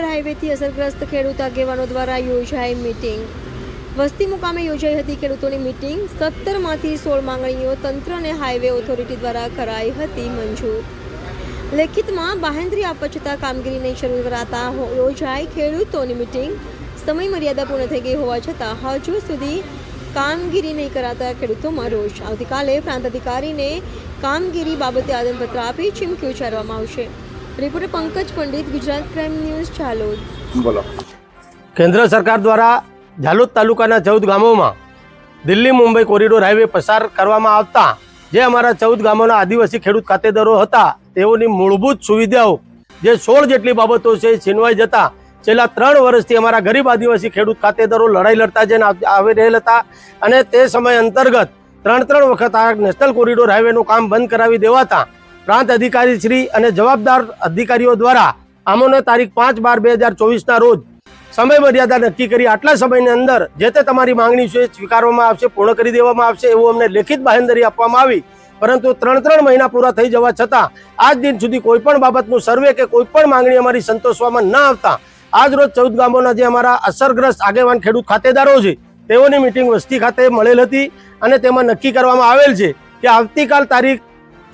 હાઈવેથી અસરગ્રસ્ત ખેડૂત આગેવાનો દ્વારા યોજાઈ મીટિંગ. વસ્તી મુકામે યોજાઈ હતી ખેડૂતોની મીટિંગ. સત્તરમાંથી સોળ માંગણીઓ તંત્ર અને હાઈવે ઓથોરિટી દ્વારા કરાઈ હતી મંજૂર. લેખિતમાં, બાહેંધરી આપવા છતાં કામગીરી નહીં શરૂ કરાતા યોજાઈ ખેડૂતોની મીટિંગ. સમય મર્યાદા પૂર્ણ થઈ ગઈ હોવા છતાં હજુ સુધી કામગીરી નહીં કરાતા ખેડૂતોમાં રોષ. આવતીકાલે પ્રાંત અધિકારીને કામગીરી બાબતે આદનપત્ર આપી ચીમકી ઉચ્ચારવામાં આવશે. Reporter Pankaj Pandit Gujarat crime news Zalod. બોલો. કેન્દ્ર સરકાર દ્વારા ઝાલોદ તાલુકાના ચૌદ ગામોમાં દિલ્હી મુંબઈ કોરિડોર હાઈવે પસાર કરવામાં આવતા જે અમારા ચૌદ ગામોના આદિવાસી ખેડૂત ખાતેદારો હતા તેઓની મૂળભૂત સુવિધાઓ જે સોળ જેટલી બાબતો છે છીનવાઈ જતા છેલ્લા ત્રણ વર્ષથી અમારા ગરીબ આદિવાસી ખેડૂત ખાતેદારો લડાઈ લડતા જઈને આવી રહેલ હતા અને તે સમય અંતર્ગત ત્રણ ત્રણ વખત આ નેશનલ કોરિડોર હાઈવેનું કામ બંધ કરાવી દેવાતા પ્રાંત અધિકારી શ્રી અને જવાબદાર અધિકારીઓ દ્વારા આમોને તારીખ પાંચ બાર બે હજાર ચોવીસના રોજ સમય મર્યાદા નક્કી કરી આટલા સમયની અંદર જે તે તમારી માંગણી છે સ્વીકારવામાં આવશે, પૂર્ણ કરી દેવામાં આવશે એવું અમને લેખિત બાહેંધરી આપવામાં આવી. પરંતુ ત્રણ ત્રણ મહિના પૂરા થઈ જવા છતાં આજ દિન સુધી કોઈ પણ બાબતનું સર્વે કે કોઈ પણ માંગણી અમારી સંતોષવામાં ન આવતા. આજ રોજ ચૌદ ગામોના જે અમારા અસરગ્રસ્ત આગેવાન ખેડૂત ખાતેદારો છે, તેઓની મિટિંગ વસ્તી ખાતે મળેલ હતી અને તેમાં નક્કી કરવામાં આવેલ છે કે આવતીકાલ તારીખ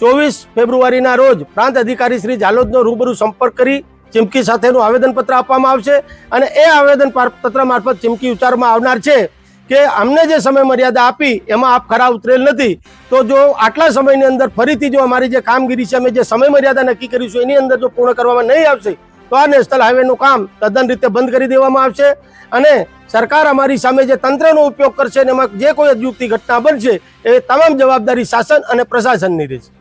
ચોવીસ ફેબ્રુઆરીના રોજ પ્રાંત અધિકારી શ્રી જાલોદનો રૂબરૂ સંપર્ક કરી ચીમકી સાથેનું આવેદનપત્ર આપવામાં આવશે અને એ આવેદન પત્ર મારફત ચીમકી ઉચ્ચારવામાં આવનાર છે કે અમને જે સમય મર્યાદા આપી એમાં આપ ખરા ઉતરેલ નથી. તો જો આટલા સમયની અંદર ફરીથી જો અમારી જે કામગીરી છે, અમે જે સમય મર્યાદા નક્કી કરીશું, એની અંદર જો પૂર્ણ કરવામાં નહીં આવશે, તો આ નેશનલ હાઈવેનું કામ તદ્દન રીતે બંધ કરી દેવામાં આવશે અને સરકાર અમારી સામે જે તંત્રનો ઉપયોગ કરશે અને એમાં જે કોઈ અજુગતી ઘટના બનશે, એ તમામ જવાબદારી શાસન અને પ્રશાસનની રહેશે.